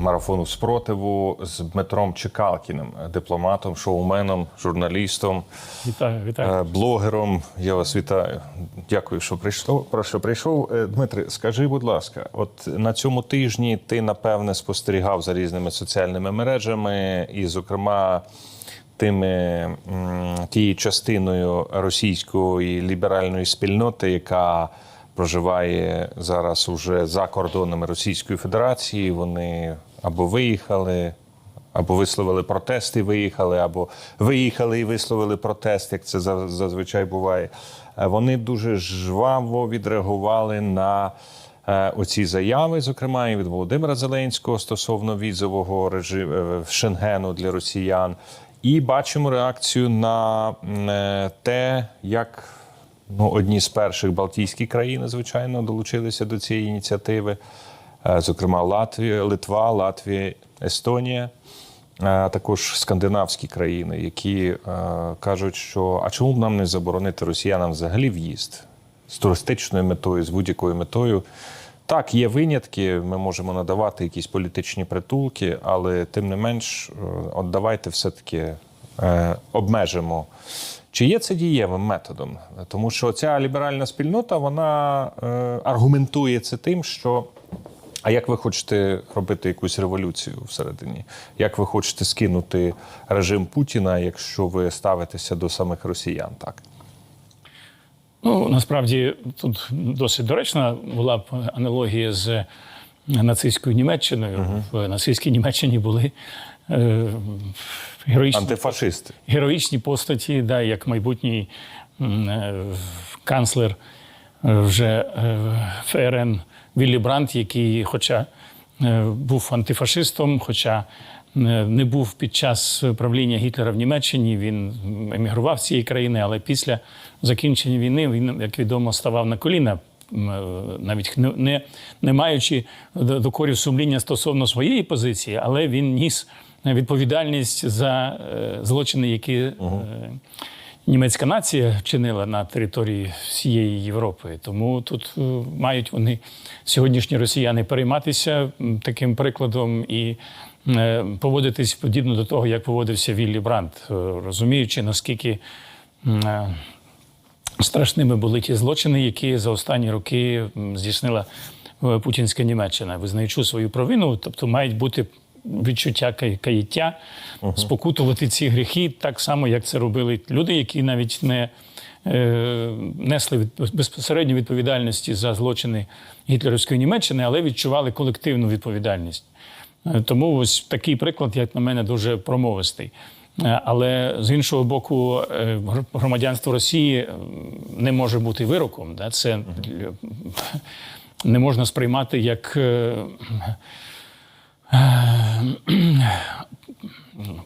марафону спротиву з Дмитром Чекалкіним, дипломатом, шоуменом, журналістом, Вітаю, вітаю. е, блогером. Я вас вітаю. Дякую, що прийшов. Про що прийшов. Е, Дмитре, скажи, будь ласка, от на цьому тижні ти напевне спостерігав за різними соціальними мережами, і, зокрема, тими тією частиною російської ліберальної спільноти, яка проживає зараз уже за кордонами Російської Федерації. Вони або виїхали, або висловили протест і виїхали, або виїхали і висловили протест, як це зазвичай буває. Е, Вони дуже жваво відреагували на е, оці заяви, зокрема і від Володимира Зеленського стосовно візового режиму Шенгену для росіян. І бачимо реакцію на е, те, як ну, одні з перших Балтійські країни, звичайно, долучилися до цієї ініціативи. Е, Зокрема, Латвія, Литва, Латвія, Естонія, а також скандинавські країни, які е, кажуть, що а чому б нам не заборонити росіянам взагалі в'їзд з туристичною метою, з будь-якою метою. Так, є винятки, ми можемо надавати якісь політичні притулки, але тим не менш, е, от давайте все-таки е, обмежимо. Чи є це дієвим методом? Тому що ця ліберальна спільнота вона е, аргументує це тим, що а як ви хочете робити якусь революцію всередині? Як ви хочете скинути режим Путіна, якщо ви ставитеся до самих росіян? Так Ну насправді тут досить доречна була б аналогія з нацистською Німеччиною. В нацистській Німеччині були е, героїчні, антифашисти. героїчні постаті, да, як майбутній е, канцлер е, вже е, ФРН Віллі Брандт, який, хоча е, був антифашистом, хоча е, не був під час правління Гітлера в Німеччині, він емігрував з цієї країни, але після закінчення війни він, як відомо, ставав на коліна. Навіть не, не, не маючи до- докорів сумління стосовно своєї позиції, але він ніс відповідальність за е, злочини, які е, німецька нація вчинила на території всієї Європи. Тому тут е, мають вони сьогоднішні росіяни перейматися таким прикладом і поводитись подібно до того, як поводився Віллі Брандт, розуміючи наскільки. Страшними були ті злочини, які за останні роки здійснила путінська Німеччина, визнаючи свою провину, тобто мають бути відчуття кай- каяття, спокутувати ці гріхи, так само, як це робили люди, які навіть не е, несли від- безпосередньо відповідальності за злочини гітлерівської Німеччини, але відчували колективну відповідальність. Е, Тому ось такий приклад, як на мене, дуже промовистий. Е, Але з іншого боку, е, громадянство Росії не може бути вироком. Да? Це не можна сприймати як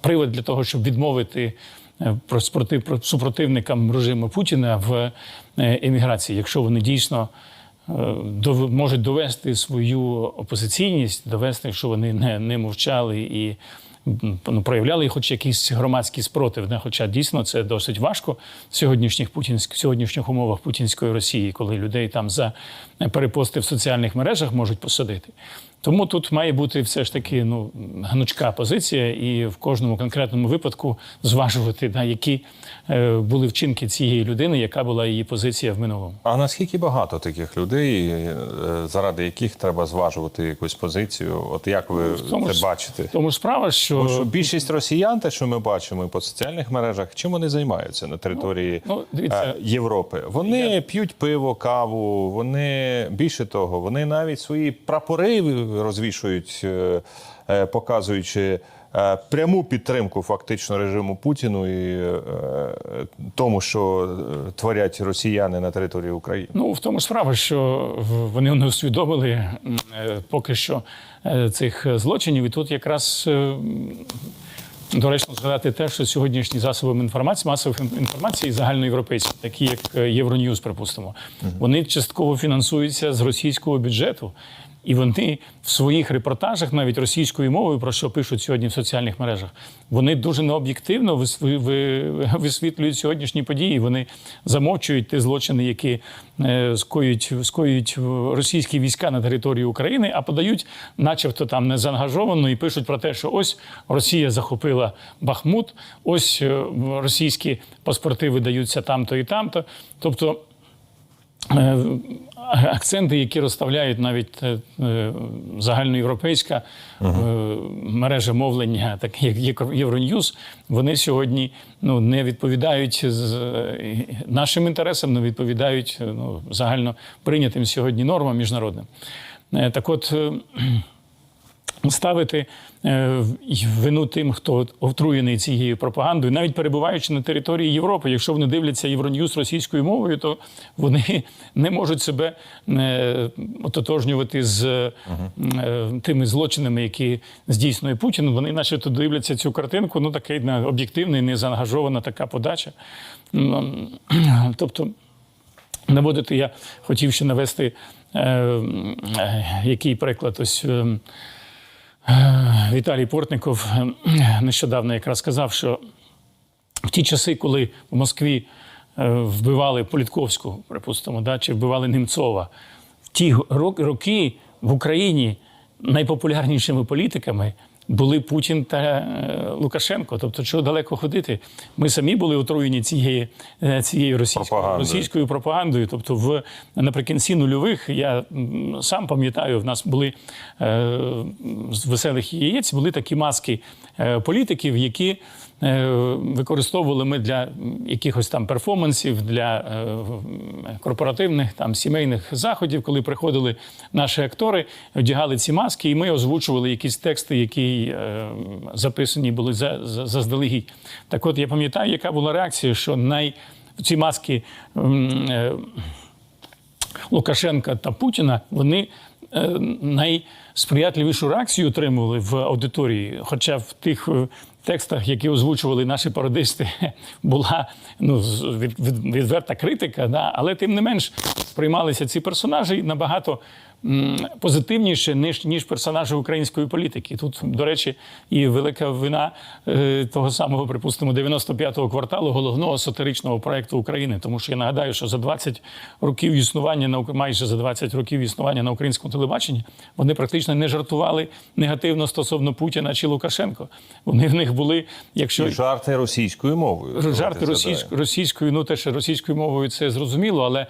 привод для того, щоб відмовити е, про спротив супротивникам режиму Путіна в е, еміграції, якщо вони дійсно е, можуть довести свою опозиційність, довести, що вони не, не мовчали і ну, проявляли хоч якийсь громадський спротив. Да? Хоча дійсно це досить важко в сьогоднішніх путінськ, в сьогоднішніх умовах путінської Росії, коли людей там за перепости в соціальних мережах можуть посадити. Тому тут має бути все ж таки ну, гнучка позиція, і в кожному конкретному випадку зважувати, да, які е, були вчинки цієї людини, яка була її позиція в минулому. А наскільки багато таких людей, е, заради яких треба зважувати якусь позицію? От як ви тому це ж- бачите? Тому справа, що, Тому що більшість росіян, те, що ми бачимо по соціальних мережах, чим вони займаються на території Ну, ну, дивіться. е, Європи? Вони п'ють пиво, каву. Вони більше того, вони навіть свої прапори розвішують, е, е, показуючи. е, Пряму підтримку фактично режиму Путіну і тому, що творять росіяни на території України. Ну, в тому справа, що вони не усвідомили поки що цих злочинів. І тут якраз доречно згадати те, що сьогоднішні засоби інформації, масових інформації загальноєвропейські, такі як Євроньюз, припустимо, вони частково фінансуються з російського бюджету. І вони в своїх репортажах, навіть російською мовою, про що пишуть сьогодні в соціальних мережах, вони дуже необ'єктивно вис- ви- ви- висвітлюють сьогоднішні події. Вони замовчують ті злочини, які е, скоюють, скоюють російські війська на території України, а подають, начебто, там незаангажовано, і пишуть про те, що ось Росія захопила Бахмут, ось е, російські паспорти видаються там-то і там-то. Тобто е, акценти, які розставляють навіть е, е, загальноєвропейська е, мережа мовлення, так як Євроньюз, вони сьогодні ну, не відповідають нашим інтересам, не відповідають ну, загально прийнятим сьогодні нормам міжнародним. Так от. Ставити е, вину тим, хто отруєний цією пропагандою, навіть перебуваючи на території Європи, якщо вони дивляться Євроньюз російською мовою, то вони не можуть себе е, ототожнювати з е, тими злочинами, які здійснює Путін. Вони, начебто, дивляться цю картинку. Ну такий об'єктивний, незаангажована така подача. Тобто. Наводити я хотів ще навести який приклад. Ось е, е, Віталій Портников е, нещодавно якраз сказав, що в ті часи, коли в Москві е, вбивали Політковську, припустимо, да, чи вбивали Немцова, в ті роки в Україні найпопулярнішими політиками були Путін та е, Лукашенко. Тобто, чого далеко ходити? Ми самі були отруєні цією, е, цією російською, Пропагандою. російською пропагандою. Тобто, в наприкінці нульових я сам пам'ятаю, в нас були е, з веселих яєць були такі маски е, політиків, які використовували ми для якихось там перформансів, для е, корпоративних там сімейних заходів, коли приходили наші актори, одягали ці маски, і ми озвучували якісь тексти, які е, записані були за, за, заздалегідь. Так от я пам'ятаю, яка була реакція, що най ці маски. е, Лукашенка та Путіна, вони е, найсприятливішу реакцію отримували в аудиторії. Хоча в тих е, текстах, які озвучували наші пародисти, була ну, від, від, відверта критика, да? але тим не менш сприймалися ці персонажі набагато позитивніше, ніж, ніж персонажі української політики. Тут, до речі, і велика вина е, того самого, припустимо, 95-го кварталу головного сатиричного проекту України. Тому що я нагадаю, що за 20 років існування на майже за 20 років існування на українському телебаченні вони практично не жартували негативно стосовно Путіна чи Лукашенко. Вони в них були, якщо І жарти російською мовою. Жарти Давайте російською, російською, ну те, що російською мовою це зрозуміло, але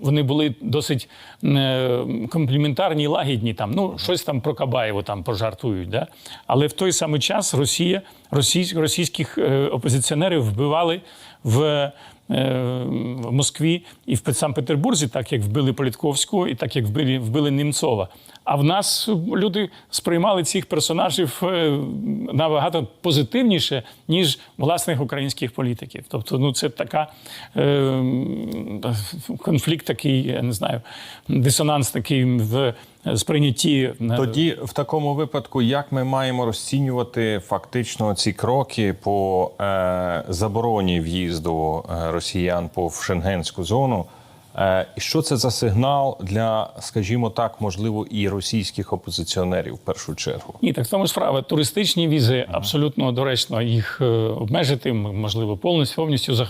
вони були досить е, компліментарні і лагідні. Там, ну, щось там про Кабаєву там пожартують. Да? Але в той самий час Росія, російсь, російських е, опозиціонерів вбивали в. Е, В Москві і в Санкт-Петербурзі, так як вбили Політковського і так як вбили, вбили Німцова. А в нас люди сприймали цих персонажів е, набагато позитивніше, ніж власних українських політиків. Тобто, ну це така е, конфлікт, такий, я не знаю, дисонанс такий в сприйнятті. е, Тоді, в такому випадку, як ми маємо розцінювати фактично ці кроки по е, забороні в'їзду е, росіян по шенгенську зону? Е, і що це за сигнал для, скажімо так, можливо, і російських опозиціонерів в першу чергу? Ні, так тому справа. Туристичні візи абсолютно доречно їх е, обмежити, можливо, повністю повністю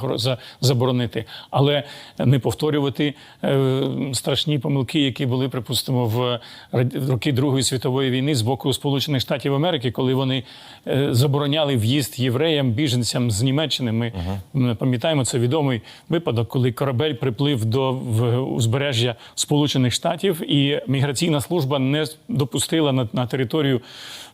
заборонити, але не повторювати е, страшні помилки, які були, припустимо, в роки Другої світової війни з боку Сполучених Штатів Америки, коли вони забороняли в'їзд євреям, біженцям з Німеччини. Ми м, пам'ятаємо це відомий випадок, коли корабель приплив до в узбережжя Сполучених Штатів, і міграційна служба не допустила на, на територію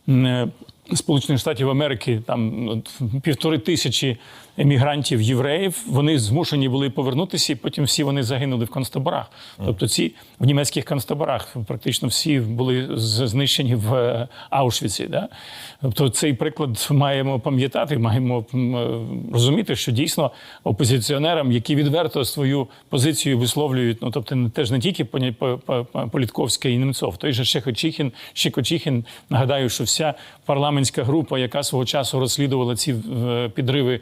е, Сполучених Штатів Америки там півтори тисячі емігрантів євреїв. Вони змушені були повернутися, і потім всі вони загинули в концтаборах. Тобто, ці в німецьких концтаборах практично всі були знищені в е, Аушвіці. Да? Тобто, цей приклад маємо пам'ятати, маємо е, розуміти, що дійсно опозиціонерам, які відверто свою позицію висловлюють, ну тобто теж не тільки Поня- По- По- По- Політковська і Немцов, той же Шехочихін, Щекочихін, нагадаю, що вся парламентська група, яка свого часу розслідувала ці е, підриви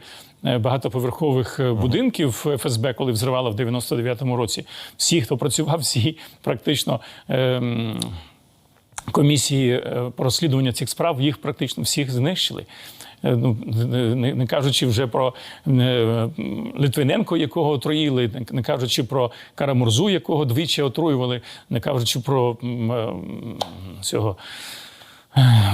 багатоповерхових е, будинків ФСБ, коли взривала в 99-му році. Всі, хто працював, всі практично. ем, комісії е, по розслідуванню цих справ їх практично всіх знищили. Е, Ну, не, кажучи вже про е, Литвиненко, якого отруїли, не- кажучи про Карамурзу, якого двічі отруювали, не кажучи про е, цього е,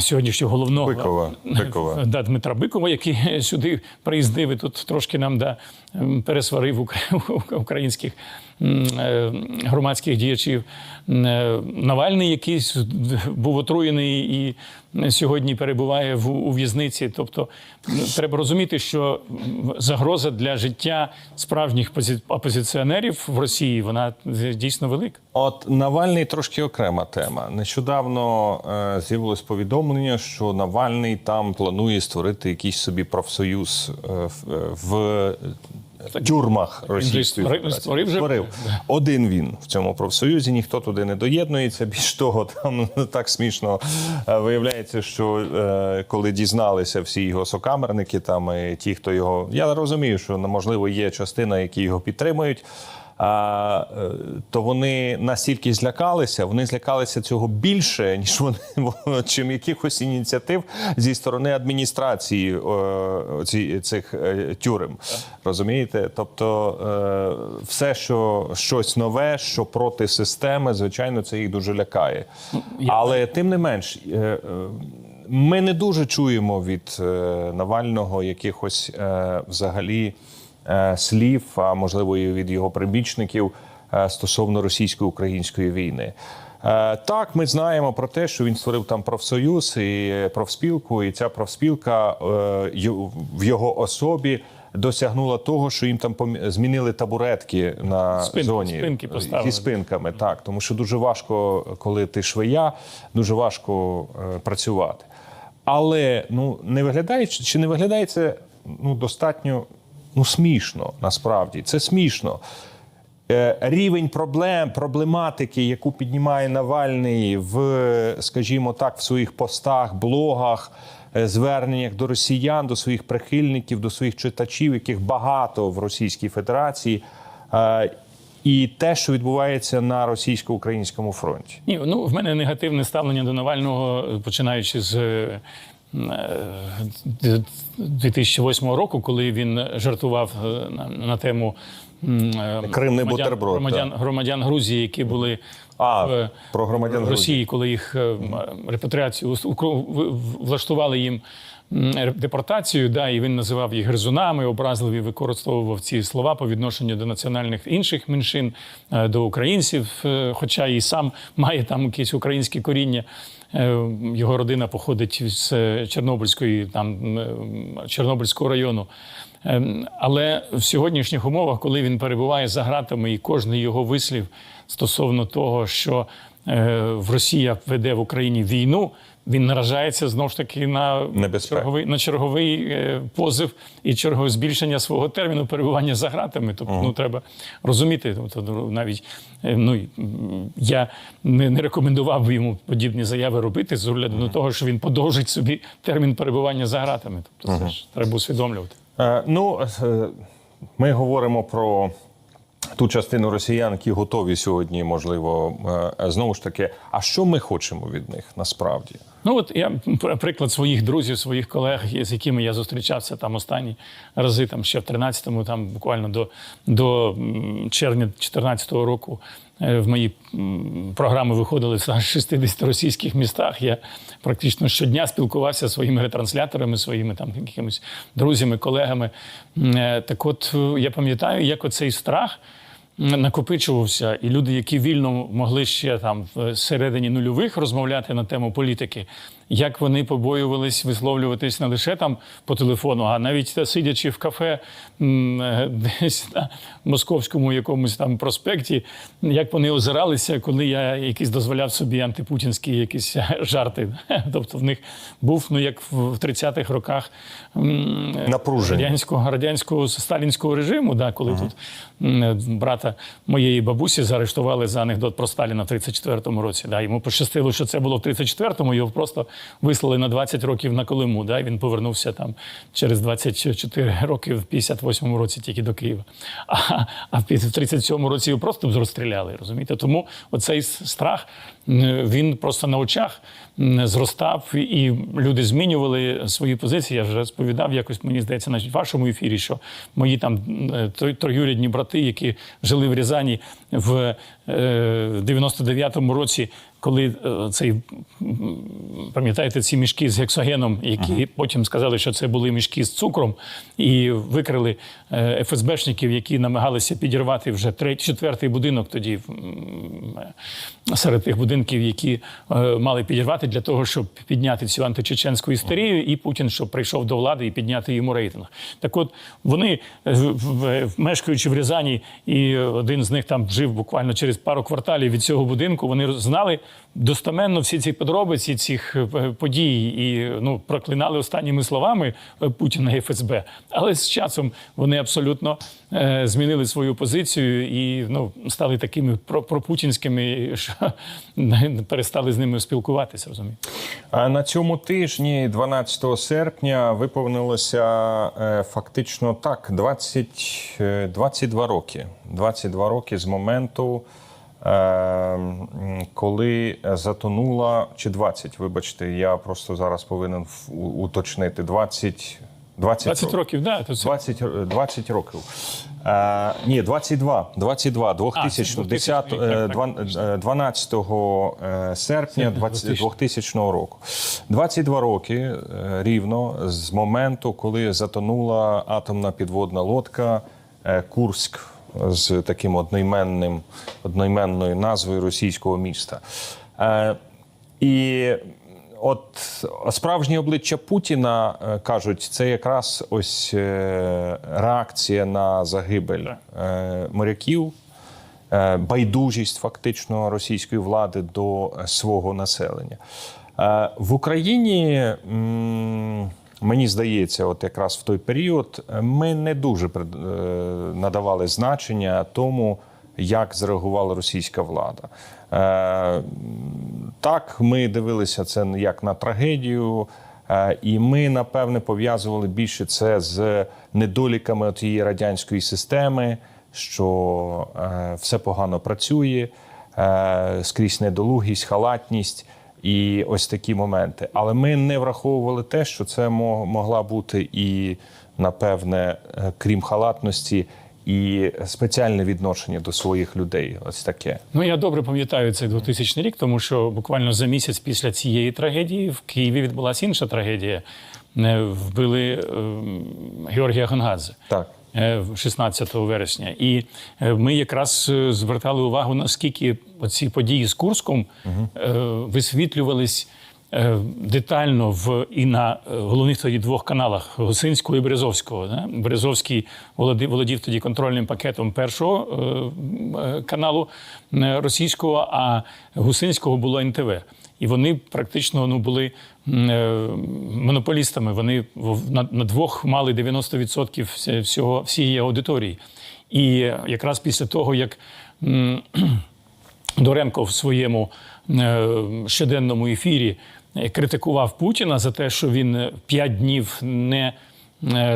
сьогоднішнього головного Бикова, Бикова. Да, Дмитра Бикова, який сюди приїздив і тут трошки нам да, пересварив ук- українських громадських діячів. Е, Навальний, який с- був отруєний і сьогодні перебуває в у в'язниці. Тобто треба розуміти, що загроза для життя справжніх опозиціонерів в Росії вона е, дійсно велика. От Навальний трошки окрема тема. Нещодавно е, з'явилось повідомлення, що Навальний там планує створити якийсь собі профсоюз е, е, в тюрмах Російської створив- створив? Створив. Один він в цьому профсоюзі, ніхто туди не доєднується. Більш того, там так смішно е, виявляється, що е, коли дізналися всі його сокамерники, там і ті, хто його. Я розумію, що ну, можливо є частина, які його підтримують. Е, то вони настільки злякалися, вони злякалися цього більше, ніж вони чим якихось ініціатив зі сторони адміністрації ці, цих е, тюрем. Розумієте? Тобто е, все, що щось нове, що проти системи, звичайно, це їх дуже лякає. Але тим не менш. е, е, Ми не дуже чуємо від е, Навального якихось е, взагалі е, слів, а можливо і від його прибічників е, стосовно російсько-української війни. Е, Так, ми знаємо про те, що він створив там профсоюз і профспілку, і ця профспілка е, в його особі досягнула того, що їм там змінили табуретки на Спинки- зоні спинки поставили. зі спинками. Так, тому що дуже важко, коли ти швея, дуже важко е, працювати. Але ну не виглядає чи не виглядає це ну достатньо ну смішно насправді. Це смішно. Е, Рівень проблем, проблематики, яку піднімає Навальний в, скажімо так, в своїх постах, блогах, е, зверненнях до росіян, до своїх прихильників, до своїх читачів, яких багато в Російській Федерації, е, і те, що відбувається на російсько-українському фронті. Ні, ну в мене негативне ставлення до Навального, починаючи з 2008 року, коли він жартував е, на, тему е, Крим не громадян- бутерброд, громадян, громадян Грузії, які були А, в про громадян Росії, коли їх е, репатріацію влаштували їм депортацію, да, і він називав їх гризунами, образливі використовував ці слова по відношенню до національних інших меншин, е, до українців, е, хоча і сам має там якесь українське коріння. Е, Його родина походить з Чорнобильської там Чорнобильського району. Ем, Але в сьогоднішніх умовах, коли він перебуває за ґратами, і кожний його вислів стосовно того, що е, в Росія веде в Україні війну, він наражається знову ж таки на Небезпеку. черговий на черговий е, позив і чергове збільшення свого терміну перебування за ґратами. Тобто, ну треба розуміти. Тобто, навіть е, ну я не, не рекомендував би йому подібні заяви робити з огляду на того, що він подовжить собі термін перебування за ґратами. Тобто, це ж треба усвідомлювати. Е, Ну, ми говоримо про ту частину росіян, які готові сьогодні, можливо, е, знову ж таки. А що ми хочемо від них насправді? Ну от я приклад своїх друзів, своїх колег, з якими я зустрічався там останні рази, там ще в 13-му, там буквально до, до червня 14-го року. е, В мої програми виходили в 60 російських містах. Я практично щодня спілкувався зі своїми ретрансляторами, своїми там якимись друзями, колегами. Е, Так, от я пам'ятаю, як оцей страх накопичувався, і люди, які вільно могли ще там в середині нульових розмовляти на тему політики, як вони побоювались висловлюватись не лише там по телефону, а навіть сидячи в кафе е, десь на московському якомусь там проспекті, як вони озиралися, коли я якісь дозволяв собі антипутінські якісь жарти. Тобто в них був, ну як в 30-х роках Напруження. радянського радянського сталінського режиму, да, коли тут брата моєї бабусі заарештували за анекдот про Сталіна в 34-му році. Да, йому пощастило, що це було в 34-му, його просто вислали на 20 років на Колиму. Да? Він повернувся там через 24 роки в 58-му році тільки до Києва. А, а в 37-му році його просто б розстріляли. Розумієте? Тому оцей страх він просто на очах зростав, і люди змінювали свої позиції. Я вже розповідав якось, мені здається, в вашому ефірі, що мої там е, троюрідні брати, які жили в Рязані в е, 99-му році, коли е, цей пам'ятаєте ці мішки з гексогеном, які потім сказали, що це були мішки з цукром, і викрили е, ФСБшників, які намагалися підірвати вже третій, четвертий будинок тоді е, серед тих будинків, які мали підірвати для того, щоб підняти цю античеченську істерію, і Путін, щоб прийшов до влади і підняти йому рейтинг. Так от вони, мешкаючи в Рязані, і один з них там жив буквально через пару кварталів від цього будинку, вони знали достеменно всі ці подробиці цих е, подій і ну, проклинали останніми словами е, Путіна і ФСБ. Але з часом вони абсолютно е, змінили свою позицію і ну, стали такими пропутінськими, що перестали з ними спілкуватися. Розумієте? А на цьому тижні, 12 серпня, виповнилося фактично так 20, е, 22 роки. 22 роки з моменту, коли затонула, чи 20, вибачте, я просто зараз повинен уточнити 20, 20, 20 років, да, то це 20, 20 років. Е, ні, 22. 22. 2010, 2000 е, так, дван- е, 12 е, серпня 20, 2000. 2000 року. 22 роки е, рівно з моменту, коли затонула атомна підводна лодка е, Курськ з таким одноіменним, одноіменною назвою російського міста. Е, І от справжнє обличчя Путіна е, кажуть, це якраз ось е, реакція на загибель е, моряків, байдужість фактично російської влади до свого населення. В Україні мені здається, от якраз в той період е, ми не дуже е, надавали значення тому, як зреагувала російська влада. Е, Так, ми дивилися це як на трагедію, і ми напевне пов'язували більше це з недоліками тієї радянської системи, що все погано працює, скрізь недолугість, халатність і ось такі моменти. Але ми не враховували те, що це могла бути і, напевне, е, крім халатності, і спеціальне відношення до своїх людей. Ось таке. Ну, я добре пам'ятаю цей 2000 рік, тому що буквально за місяць після цієї трагедії в Києві відбулася інша трагедія. Е, Вбили е, Георгія Гонгадзе. Так. Е, в 16 вересня. І е, ми якраз е, звертали увагу, наскільки ці події з Курском е, висвітлювались е, детально в і на е, головних тоді двох каналах Гусинського і Березовського. Да? Березовський володів, володів тоді контрольним пакетом першого е, е, каналу е, російського, а Гусинського було НТВ. І вони практично ну, були е, монополістами. Вони на, на двох мали 90% всього, всієї аудиторії. І якраз після того, як Доренко в своєму е, щоденному ефірі е, критикував Путіна за те, що він п'ять днів не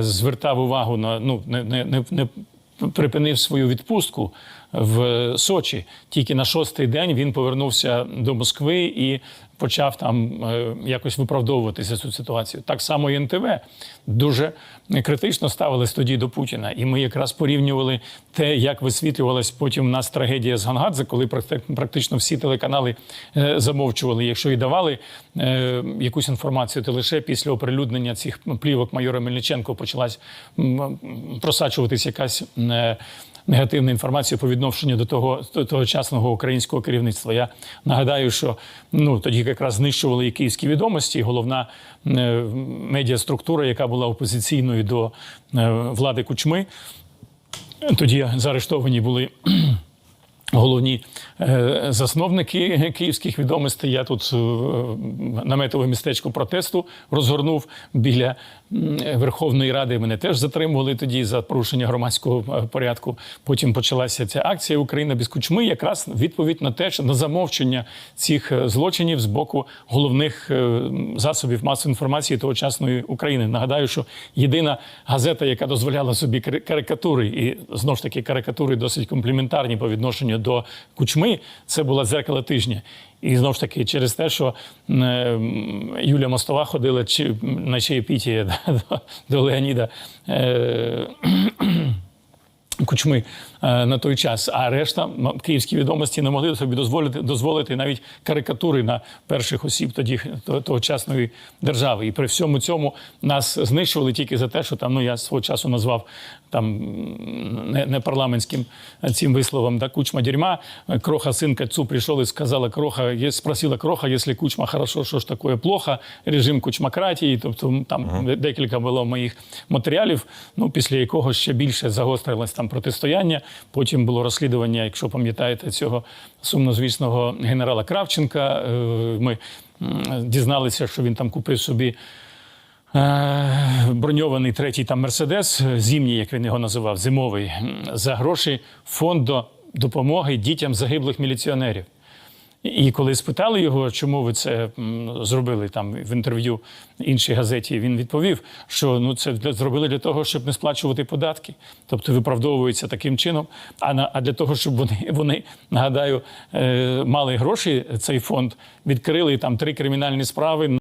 звертав увагу на ну не, не, не припинив свою відпустку в Сочі. Тільки на шостий день він повернувся до Москви і почав там е, якось виправдовуватися цю ситуацію. Так само і НТВ дуже критично ставились тоді до Путіна. І ми якраз порівнювали те, як висвітлювалась потім у нас трагедія з Гангадзе, коли практи- практично всі телеканали е, замовчували. Якщо і давали е, якусь інформацію, то лише після оприлюднення цих плівок майора Мельниченко почалась просачуватись якась. Негативну інформацію по відношенню до того тогочасного українського керівництва. Я нагадаю, що ну тоді якраз знищували і київські відомості. і Головна е, медіаструктура, яка була опозиційною до е, влади Кучми, тоді заарештовані були Головні е, засновники київських відомостей. Я тут е, наметове містечко протесту розгорнув біля Верховної Ради. Мене теж затримували тоді за порушення громадського е, порядку. Потім почалася ця акція Україна без кучми. Якраз відповідь на те, що на замовчення цих злочинів з боку головних засобів масової інформації тогочасної України. Нагадаю, що єдина газета, яка дозволяла собі кари- карикатури, і знов ж таки карикатури досить компліментарні по відношенню до кучми, це була дзеркало тижня. І знову ж таки, через те, що Юля Мостова ходила на чаєпітіє до, до Леоніда. Е, Кучми е, на той час, а решта київські відомості не могли собі дозволити дозволити навіть карикатури на перших осіб тоді тогочасної держави. І при всьому цьому нас знищували тільки за те, що там ну я свого часу назвав там не, не парламентським цим висловом да кучма дерьма. Кроха сын к отцу пришел и сказала Кроха, є- спросила Кроха, якщо кучма хорошо, що ж таке плохо, режим кучмакратії. Тобто там декілька було моїх матеріалів. Ну після якого ще більше загострилось там протистояння. Потім було розслідування, якщо пам'ятаєте, цього сумнозвісного генерала Кравченка. Е, Ми дізналися, що він там купив собі. Е, Броньований третій там Мерседес, зімній, як він його називав, зимовий, за гроші фонду допомоги дітям загиблих міліціонерів. І коли спитали його, чому ви це зробили там в інтерв'ю іншій газеті, він відповів, що ну це зробили для того, щоб не сплачувати податки, тобто виправдовується таким чином. А на а для того, щоб вони вони нагадаю, е, мали гроші, цей фонд відкрили там три кримінальні справи.